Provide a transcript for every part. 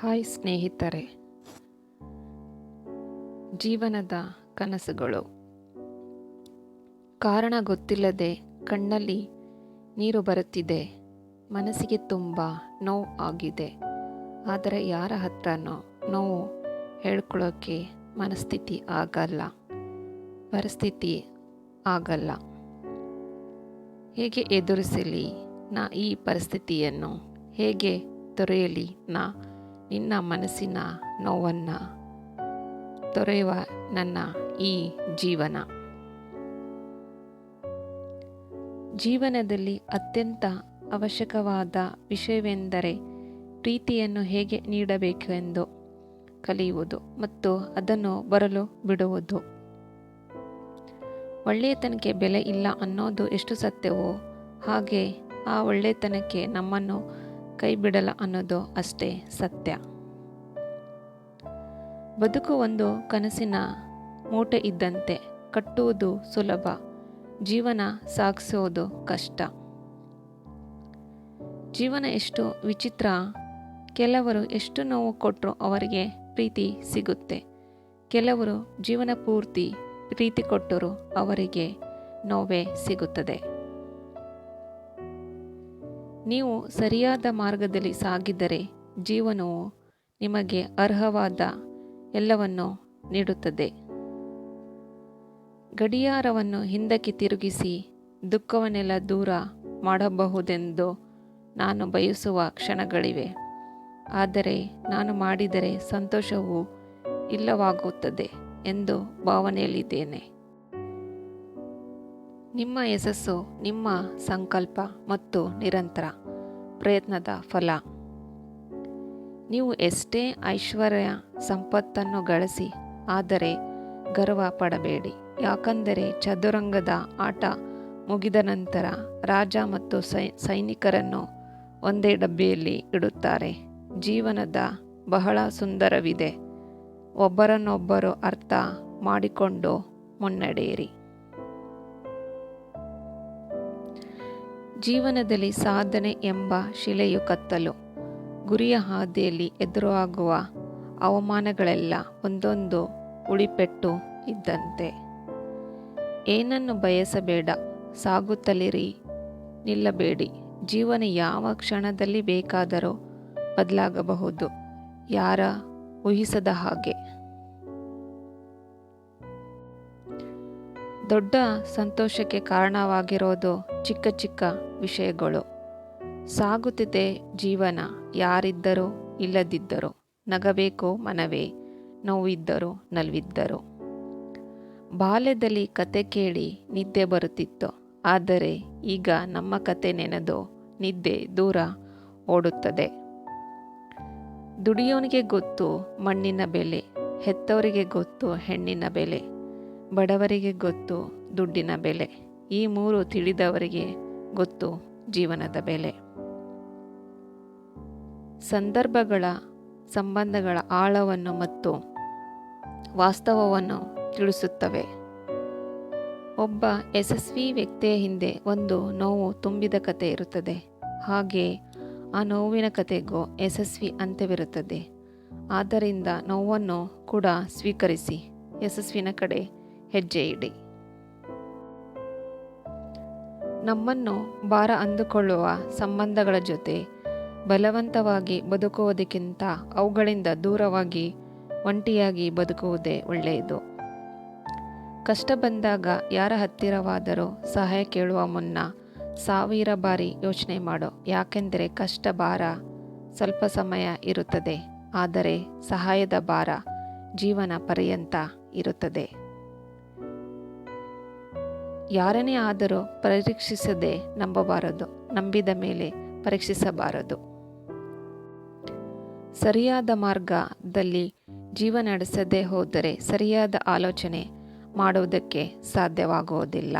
Hi ಸ್ನೇಹಿತರೆ. ಜೀವನದ ಕನಸುಗಳು. ಕಾರಣ ಗೊತ್ತಿಲ್ಲದೆ ಕಣ್ಣಲ್ಲಿ ನೀರು ಬರುತ್ತಿದೆ. ಮನಸ್ಸಿಗೆ ತುಂಬ ನೋವು ಆಗಿದೆ. ಆದರೆ ಯಾರ ಹತ್ರನೋ ನೋವು ಹೇಳ್ಕೊಳ್ಳೋಕ್ಕೆ ಮನಸ್ಥಿತಿ ಆಗಲ್ಲ. ಪರಿಸ್ಥಿತಿ ಆಗಲ್ಲ. ಹೇಗೆ ಎದುರಿಸಲಿ ನಾ ಈ ಪರಿಸ್ಥಿತಿಯನ್ನು? ಹೇಗೆ ತೊರೆಯಲಿ ನಾ? ನಿನ್ನ ಮನಸ್ಸಿನ ನೋವನ್ನು ತೊರೆಯುವ ನನ್ನ ಈ ಜೀವನ. ಜೀವನದಲ್ಲಿ ಅತ್ಯಂತ ಅವಶ್ಯಕವಾದ ವಿಷಯವೆಂದರೆ ಪ್ರೀತಿಯನ್ನು ಹೇಗೆ ನೀಡಬೇಕು ಎಂದು ಕಲಿಯುವುದು ಮತ್ತು ಅದನ್ನು ಬರಲು ಬಿಡುವುದು. ಒಳ್ಳೆಯತನಕ್ಕೆ ಬೆಲೆ ಇಲ್ಲ ಅನ್ನೋದು ಎಷ್ಟು ಸತ್ಯವೋ ಹಾಗೆ ಆ ಒಳ್ಳೆಯತನಕ್ಕೆ ನಮ್ಮನ್ನು ಕೈ ಬಿಡಲ್ಲ ಅನ್ನೋದು ಅಷ್ಟೇ ಸತ್ಯ. ಬದುಕು ಒಂದು ಕನಸಿನ ಮೂಟೆ ಇದ್ದಂತೆ ಕಟ್ಟುವುದು ಸುಲಭ, ಜೀವನ ಸಾಗಿಸೋದು ಕಷ್ಟ. ಜೀವನ ಎಷ್ಟು ವಿಚಿತ್ರ, ಕೆಲವರು ಎಷ್ಟು ನೋವು ಕೊಟ್ಟರು ಅವರಿಗೆ ಪ್ರೀತಿ ಸಿಗುತ್ತೆ. ಕೆಲವರು ಜೀವನ ಪೂರ್ತಿ ಪ್ರೀತಿ ಕೊಟ್ಟರು ಅವರಿಗೆ ನೋವೇ ಸಿಗುತ್ತದೆ. ನೀವು ಸರಿಯಾದ ಮಾರ್ಗದಲ್ಲಿ ಸಾಗಿದರೆ ಜೀವನವು ನಿಮಗೆ ಅರ್ಹವಾದ ಎಲ್ಲವನ್ನು ನೀಡುತ್ತದೆ. ಗಡಿಯಾರವನ್ನು ಹಿಂದಕ್ಕೆ ತಿರುಗಿಸಿ ದುಃಖವನ್ನೆಲ್ಲ ದೂರ ಮಾಡಬಹುದೆಂದು ನಾನು ಬಯಸುವ ಕ್ಷಣಗಳಿವೆ. ಆದರೆ ನಾನು ಮಾಡಿದರೆ ಸಂತೋಷವು ಇಲ್ಲವಾಗುತ್ತದೆ ಎಂದು ಭಾವನೆಯಲ್ಲಿದ್ದೇನೆ. ನಿಮ್ಮ ಯಶಸ್ಸು, ನಿಮ್ಮ ಸಂಕಲ್ಪ ಮತ್ತು ನಿರಂತರ ಪ್ರಯತ್ನದ ಫಲ. ನೀವು ಎಷ್ಟೇ ಐಶ್ವರ್ಯ ಸಂಪತ್ತನ್ನು ಗಳಿಸಿ ಆದರೆ ಗರ್ವ ಪಡಬೇಡಿ. ಯಾಕಂದರೆ ಚದುರಂಗದ ಆಟ ಮುಗಿದ ನಂತರ ರಾಜ ಮತ್ತು ಸೈನಿಕರನ್ನು ಒಂದೇ ಡಬ್ಬಿಯಲ್ಲಿ ಇಡುತ್ತಾರೆ. ಜೀವನದ ಬಹಳ ಸುಂದರವಿದೆ. ಒಬ್ಬರನ್ನೊಬ್ಬರು ಅರ್ಥ ಮಾಡಿಕೊಂಡು ಮುನ್ನಡೆಯಿರಿ. ಜೀವನದಲ್ಲಿ ಸಾಧನೆ ಎಂಬ ಶಿಲೆಯು ಕತ್ತಲು. ಗುರಿಯ ಹಾದಿಯಲ್ಲಿ ಎದುರಾಗುವ ಅವಮಾನಗಳೆಲ್ಲ ಒಂದೊಂದು ಉಳಿಪೆಟ್ಟು ಇದ್ದಂತೆ. ಏನನ್ನು ಬಯಸಬೇಡ, ಸಾಗುತ್ತಲಿರಿ, ನಿಲ್ಲಬೇಡಿ. ಜೀವನ ಯಾವ ಕ್ಷಣದಲ್ಲಿ ಬೇಕಾದರೂ ಬದಲಾಗಬಹುದು. ಯಾರ ಊಹಿಸದ ಹಾಗೆ. ದೊಡ್ಡ ಸಂತೋಷಕ್ಕೆ ಕಾರಣವಾಗಿರೋದು ಚಿಕ್ಕ ಚಿಕ್ಕ ವಿಷಯಗಳು. ಸಾಗುತ್ತಿದೆ ಜೀವನ, ಯಾರಿದ್ದರೂ ಇಲ್ಲದಿದ್ದರೂ. ನಗಬೇಕು ಮನವೇ, ನೋವಿದ್ದರೂ ನಲ್ವಿದ್ದರು. ಬಾಲ್ಯದಲ್ಲಿ ಕತೆ ಕೇಳಿ ನಿದ್ದೆ ಬರುತ್ತಿತ್ತು. ಆದರೆ ಈಗ ನಮ್ಮ ಕತೆ ನೆನೆದು ನಿದ್ದೆ ದೂರ ಓಡುತ್ತದೆ. ದುಡಿಯೋನಿಗೆ ಗೊತ್ತು ಮಣ್ಣಿನ ಬೆಲೆ, ಹೆತ್ತವರಿಗೆ ಗೊತ್ತು ಹೆಣ್ಣಿನ ಬೆಲೆ. ಬಡವರಿಗೆ ಗೊತ್ತು ದುಡ್ಡಿನ ಬೆಲೆ. ಈ ಮೂರು ತಿಳಿದವರಿಗೆ ಗೊತ್ತು ಜೀವನದ ಬೆಲೆ. ಸಂದರ್ಭಗಳ, ಸಂಬಂಧಗಳ ಆಳವನ್ನು ಮತ್ತು ವಾಸ್ತವವನ್ನು ತಿಳಿಸುತ್ತವೆ. ಒಬ್ಬ ಯಶಸ್ವಿ ವ್ಯಕ್ತಿಯ ಹಿಂದೆ ಒಂದು ನೋವು ತುಂಬಿದ ಕತೆ ಇರುತ್ತದೆ. ಹಾಗೆ ಆ ನೋವಿನ ಕತೆಗೂ ಯಶಸ್ವಿ ಅಂತ್ಯವಿರುತ್ತದೆ. ಆದ್ದರಿಂದ ನೋವನ್ನು ಕೂಡ ಸ್ವೀಕರಿಸಿ. ಯಶಸ್ವಿನ ಕಡೆ ಹೆಜ್ಜೆ ಇಡಿ. ನಮ್ಮನ್ನು ಭಾರ ಅಂದುಕೊಳ್ಳುವ ಸಂಬಂಧಗಳ ಜೊತೆ ಬಲವಂತವಾಗಿ ಬದುಕುವುದಕ್ಕಿಂತ ಅವುಗಳಿಂದ ದೂರವಾಗಿ ಒಂಟಿಯಾಗಿ ಬದುಕುವುದೇ ಒಳ್ಳೆಯದು. ಕಷ್ಟ ಬಂದಾಗ ಯಾರ ಹತ್ತಿರವಾದರೂ ಸಹಾಯ ಕೇಳುವ ಮುನ್ನ ಸಾವಿರ ಬಾರಿ ಯೋಚನೆ ಮಾಡು. ಯಾಕೆಂದರೆ ಕಷ್ಟ ಭಾರ ಸ್ವಲ್ಪ ಸಮಯ ಇರುತ್ತದೆ, ಆದರೆ ಸಹಾಯದ ಭಾರ ಜೀವನ ಪರ್ಯಂತ ಇರುತ್ತದೆ. ಯಾರನ್ನೇ ಆದರೂ ಪರೀಕ್ಷಿಸದೆ ನಂಬಬಾರದು, ನಂಬಿದ ಮೇಲೆ ಪರೀಕ್ಷಿಸಬಾರದು. ಸರಿಯಾದ ಮಾರ್ಗದಲ್ಲಿ ಜೀವ ನಡೆಸದೆ ಹೋದರೆ ಸರಿಯಾದ ಆಲೋಚನೆ ಮಾಡುವುದಕ್ಕೆ ಸಾಧ್ಯವಾಗುವುದಿಲ್ಲ.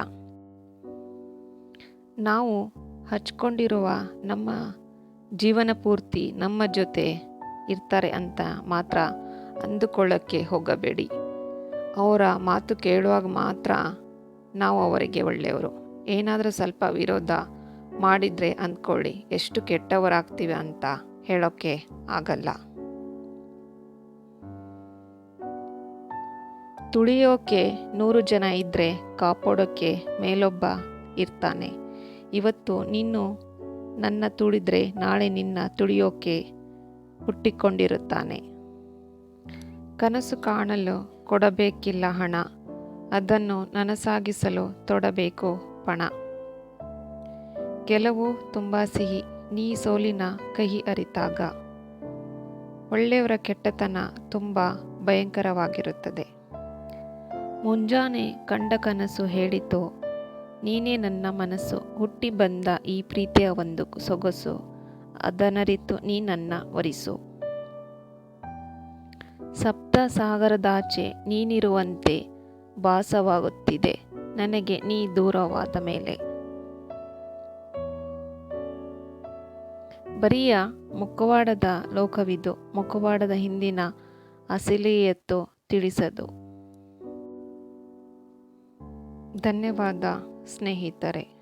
ನಾವು ಹಚ್ಕೊಂಡಿರುವ ನಮ್ಮ ಜೀವನ ಪೂರ್ತಿ ನಮ್ಮ ಜೊತೆ ಇರ್ತಾರೆ ಅಂತ ಮಾತ್ರ ಅಂದುಕೊಳ್ಳೋಕ್ಕೆ ಹೋಗಬೇಡಿ. ಅವರ ಮಾತು ಕೇಳುವಾಗ ಮಾತ್ರ ನಾವು ಅವರಿಗೆ ಒಳ್ಳೆಯವರು. ಏನಾದರೂ ಸ್ವಲ್ಪ ವಿರೋಧ ಮಾಡಿದರೆ ಅಂದ್ಕೊಳ್ಳಿ. ಎಷ್ಟು ಕೆಟ್ಟವರಾಗ್ತೀವಿ ಅಂತ ಹೇಳೋಕ್ಕೆ ಆಗಲ್ಲ. ತುಳಿಯೋಕೆ ನೂರು ಜನ ಇದ್ದರೆ ಕಾಪಾಡೋಕ್ಕೆ ಮೇಲೊಬ್ಬ ಇರ್ತಾನೆ. ಇವತ್ತು ನೀನು ನನ್ನ ತುಳಿದರೆ ನಾಳೆ ನಿನ್ನ ತುಳಿಯೋಕೆ ಹುಟ್ಟಿಕೊಂಡಿರುತ್ತಾನೆ. ಕನಸು ಕಾಣಲು ಕೊಡಬೇಕಿಲ್ಲ ಹಣ. ಅದನ್ನು ನನಸಾಗಿಸಲು ತೊಡಬೇಕು ಪಣ. ಗೆಲುವು ತುಂಬ ಸಿಹಿ, ನೀ ಸೋಲಿನ ಕಹಿ ಅರಿತಾಗ. ಒಳ್ಳೆಯವರ ಕೆಟ್ಟತನ ತುಂಬ ಭಯಂಕರವಾಗಿರುತ್ತದೆ. ಮುಂಜಾನೆ ಕಂಡ ಕನಸು ಹೇಳಿತು, ನೀನೇ ನನ್ನ ಮನಸ್ಸು. ಹುಟ್ಟಿ ಬಂದ ಈ ಪ್ರೀತಿಯ ಒಂದು ಸೊಗಸು, ಅದನರಿತು ನೀ ನನ್ನ ಒರಿಸು ಸಪ್ತ ಸಾಗರದಾಚೆ ನೀನಿರುವಂತೆ ಭಾಸವಾಗುತ್ತಿದೆ. ನನಗೆ ನೀ ದೂರವಾದ ಮೇಲೆ. ಬರಿಯ ಮುಖವಾಡದ ಲೋಕವಿದು. ಮುಖವಾಡದ ಹಿಂದಿನ ಅಸಲಿಯತ್ತು ತಿಳಿಸದು. ಧನ್ಯವಾದ ಸ್ನೇಹಿತರೆ.